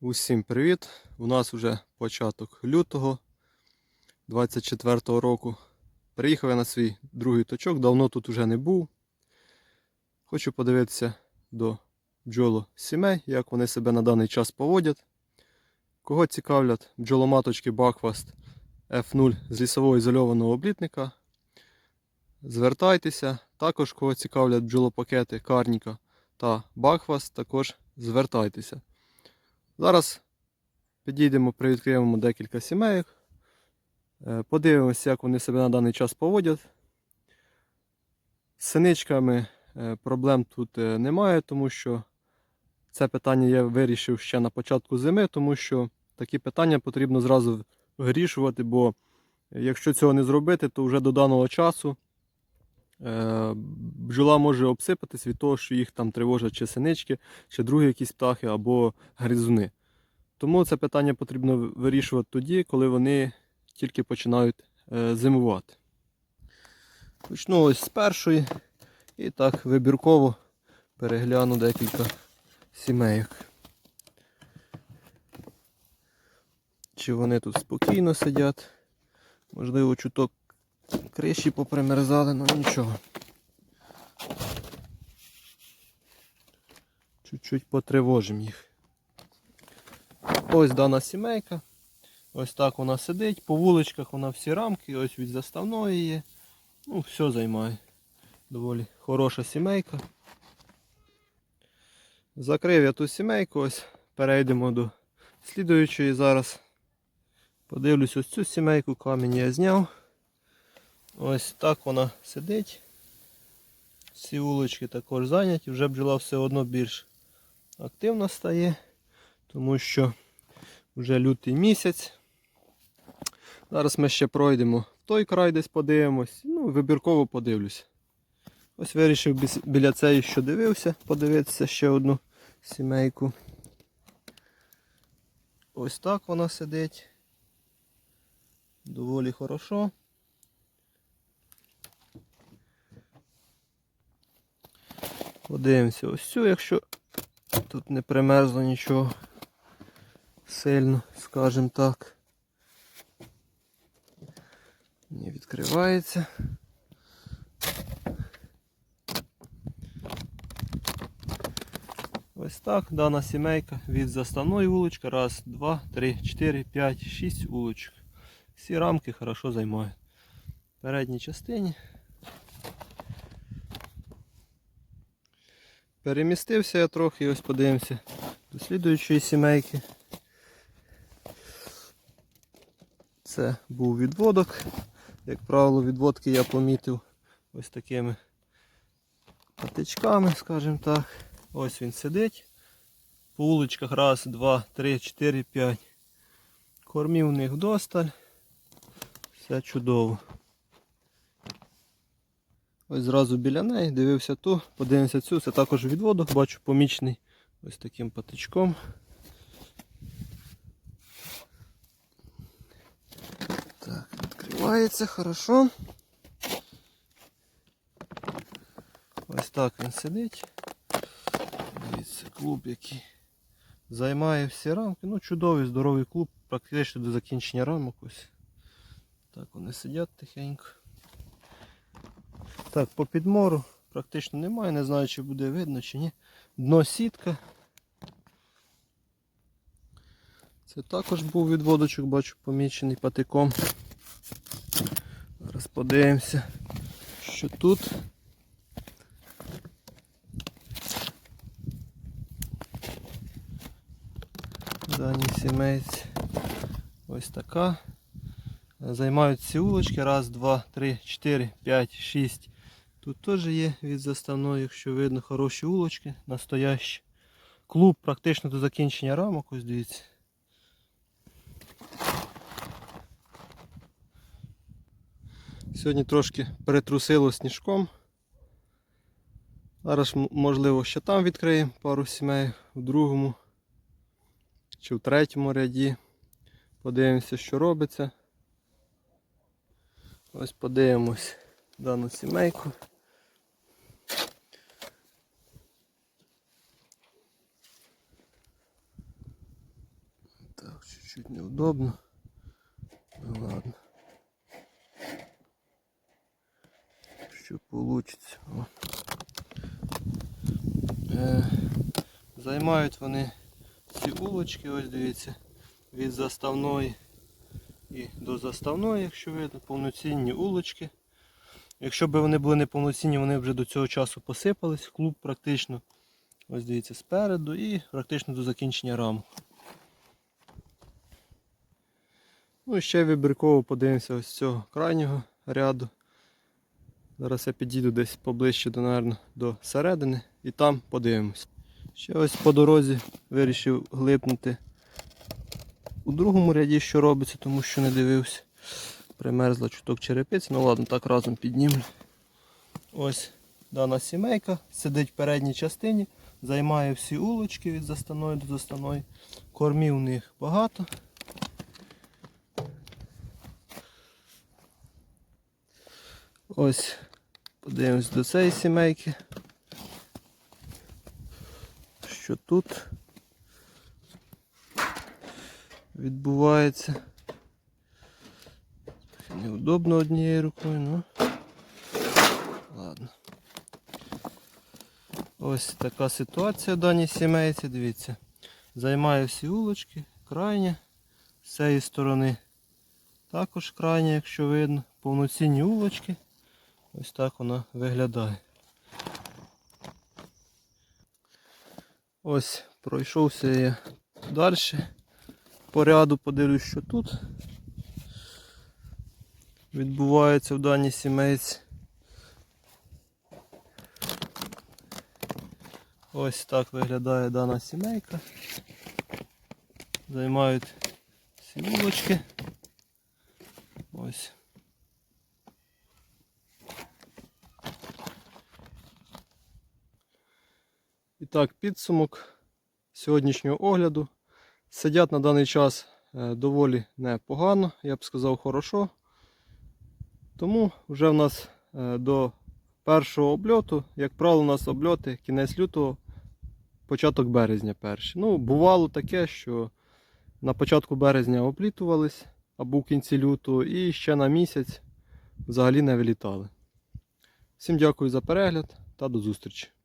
Усім привіт! У нас вже початок лютого 24-го року. Приїхав я на свій другий точок, давно тут вже не був. Хочу подивитися до бджоло сімей, як вони себе на даний час поводять. Кого цікавлять бджоломаточки Бакфаст F0 з лісового ізольованого облітника. Звертайтеся. Також кого цікавлять бджолопакети Карніка та Бакфаст, також звертайтеся. Зараз підійдемо, привідкриємо декілька сімейок. Е, Подивимося, як вони себе на даний час поводять. З синичками е, проблем тут е, немає, тому що це питання я вирішив ще на початку зими, тому що такі питання потрібно зразу вирішувати, бо якщо цього не зробити, то вже до даного часу е, бджола може обсипатись від того, що їх там тривожать чи синички, чи другі якісь птахи або гризуни. Тому це питання потрібно вирішувати тоді, коли вони тільки починають е, зимувати. Почну ось з першої і так вибірково перегляну декілька сімейок. Чи вони тут спокійно сидять? Можливо, чуток криші попримерзали, але нічого. Чуть-чуть потривожимо їх. Ось дана сімейка. Ось так вона сидить. По вуличках вона всі рамки, ось від заставної є. Ну, все займає. Доволі хороша сімейка. Закрив я ту сімейку, ось перейдемо до слідуючої зараз. Подивлюсь ось цю сімейку, камінь я зняв. Ось так вона сидить. Всі вулички також зайняті, вже бджола все одно більш активно стає, тому що вже лютий місяць. Зараз ми ще пройдемо в той край десь подивимось, ну, вибірково подивлюсь. Ось вирішив біля цієї, що дивився, подивитися ще одну сімейку. Ось так вона сидить. Доволі хорошо. Подивимося ось цю, якщо тут не примерзло нічого сильно, скажімо так. Не відкривається. Ось так, дана сімейка від заставної вулички. Раз, два, три, чотири, п'ять, шість вуличок. Всі рамки хорошо займають. В передній частині. Перемістився я трохи, ось подивимося до слідуючої сімейки. Це був відводок. Як правило, відводки я помітив ось такими патичками, скажімо так. Ось він сидить. По вуличках раз, два, три, чотири, п'ять. Кормів у них досталь. Все чудово. Ось зразу біля неї, дивився ту, подивимося цю, це також відводок, бачу помічний ось таким патичком. Так, відкривається хорошо. Ось так він сидить. Дивіться, клуб який займає всі рамки. Ну, чудовий, здоровий клуб, практично до закінчення рамок ось. Так вони сидять тихенько. Так, по підмору практично немає, не знаю чи буде видно чи ні. Дно сітка. Це також був відводочок, бачу, помічений патиком. Зараз подивимося, що тут. Дані сімейці. Ось така. Займають ці вулочки. Раз, два, три, чотири, п'ять, шість. Тут теж є від заставної, якщо видно, хороші вулочки, настоящі. Клуб практично до закінчення рамок, ось дивіться. Сьогодні трошки перетрусило сніжком. Зараз, можливо, ще там відкриємо пару сімей в другому чи в третьому ряді. Подивимося, що робиться. Ось подивимось дану сімейку. Так, чуть-чуть неудобно. Ну ладно. Що получится. О. Е, займають вони ці улочки, ось дивіться, від заставної і до заставної, якщо видно, повноцінні улочки. Якщо б вони були неповноцінні, вони вже до цього часу посипались, клуб практично. Ось дивіться спереду і практично до закінчення рамок. Ну і ще вибірково подивимося ось цього крайнього ряду. Зараз я підійду десь поближче до, наверно, до середини і там подивимось. Ще ось по дорозі вирішив глипнути у другому ряді, що робиться, тому що не дивився. Примерзла чуток черепиці. Ну ладно, так разом піднімлю. Ось дана сімейка сидить в передній частині, займає всі улочки від заставної до заставної. Кормів у них багато. Ось подивимось до цієї сімейки. Що тут відбувається. Неудобно однією рукою, ну ладно. Ось така ситуація в даній сімейці, дивіться. Займає всі улочки, крайня, з цієї сторони також крайня, якщо видно, повноцінні улочки. Ось так вона виглядає. Ось пройшовся я далі. По ряду подивлюсь, що тут відбувається в даній сімейці. Ось так виглядає дана сімейка. Займають всі вулочки. Ось. І так, підсумок сьогоднішнього огляду. Сидять на даний час е, доволі непогано, я б сказав, хорошо. Тому вже в нас е, до першого обльоту, як правило, у нас обльоти кінець лютого, початок березня перші. Ну, бувало таке, що на початку березня облітувались або в кінці лютого і ще на місяць взагалі не вилітали. Всім дякую за перегляд та до зустрічі!